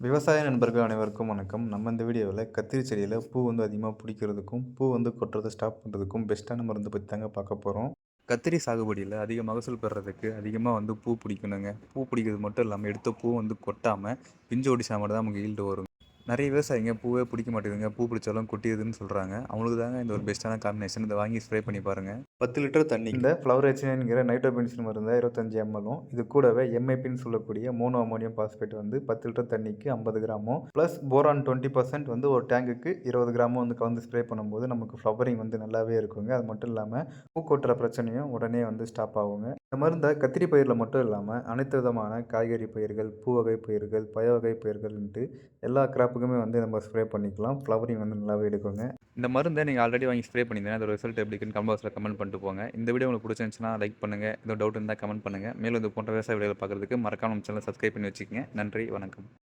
விவசாய நண்பர்கள் அனைவருக்கும் வணக்கம். நம்ம இந்த வீடியோவில் கத்திரி செடியில் பூ வந்து அதிகமாக பிடிக்கிறதுக்கும் பூ வந்து கொட்டுறதை ஸ்டாப் பண்ணுறதுக்கும் பெஸ்ட்டான மருந்து பற்றி தாங்க பார்க்க போகிறோம் கத்திரி சாகுபடியில் அதிக மகசூல் பெறுறதுக்கு அதிகமாக வந்து பூ பிடிக்கணுங்க. பூ பிடிக்கிறது மட்டும் இல்லாமல் எடுத்த பூ வந்து கொட்டாமல் பிஞ்சு ஒடிசா மட்டும் தான் நமக்கு ஈல்டு வரும். நிறைய விவசாயிங்க பூவே பிடிக்க மாட்டேங்குதுங்க. பூ பிடிச்சாலும் கொட்டிடுதுன்னு சொல்கிறாங்க அவங்களுக்கு தாங்க இந்த ஒரு பெஸ்ட்டான காம்பினேஷன் இதை வாங்கி ஸ்ப்ரே பண்ணி பாருங்கள் பத்து லிட்டர் தண்ணி. இந்த ஃப்ளவர் எச்சின்கிற நைட்ரோபென்சின் மருந்து இருபத்தஞ்சி எம்எல்லும் இது கூடவே எம்ஐபின்னு சொல்லக்கூடிய மோனோ அமோனியம் பாஸ்பேட் வந்து பத்து லிட்டர் தண்ணிக்கு ஐம்பது கிராமும் ப்ளஸ் போரான் டுவெண்ட்டி பர்சன்ட் வந்து ஒரு டேங்குக்கு இருபது கிராமும் வந்து கலந்து ஸ்ப்ரே பண்ணும்போது நமக்கு ஃப்ளவரிங் வந்து நல்லாவே இருக்குங்க. அது மட்டும் இல்லாமல் பூ கொட்டுற பிரச்சனையும் உடனே வந்து ஸ்டாப் ஆகுங்க. இந்த மருந்தை கத்திரி பயிரில் மட்டும் இல்லாமல் அனைத்து விதமான காய்கறி பயிர்கள் பூ வகை பயிர்கள் பய வகை பயிர்கள்ன்ட்டு எல்லா கிராப்புக்குமே வந்து நம்ம ஸ்ப்ரே பண்ணிக்கலாம். ஃப்ளவரிங் வந்து நல்லாவே எடுக்குங்க. இந்த மருந்தை நீங்கள் ஆல்ரெடி வாங்கி ஸ்ப்ரே பண்ணியிருந்தேன் அதோட ரிசல்ட் எப்படி இருக்குன்னு கமெண்ட் பாக்ஸில் கமெண்ட் பண்ணிட்டு போங்க. இந்த வீடியோ உங்களுக்கு பிடிச்சிருந்துச்சுன்னா லைக் பண்ணுங்கள் ஏதோ டவுட் இருந்தால் கமெண்ட் பண்ணுங்கள் மேலும் இது போன்ற விவசாய வீடியோவில் பார்க்குறதுக்கு மறக்காம நம்ம சேனல் சப்ஸ்கிரைப் பண்ணி வச்சுக்கோங்க. நன்றி வணக்கம்.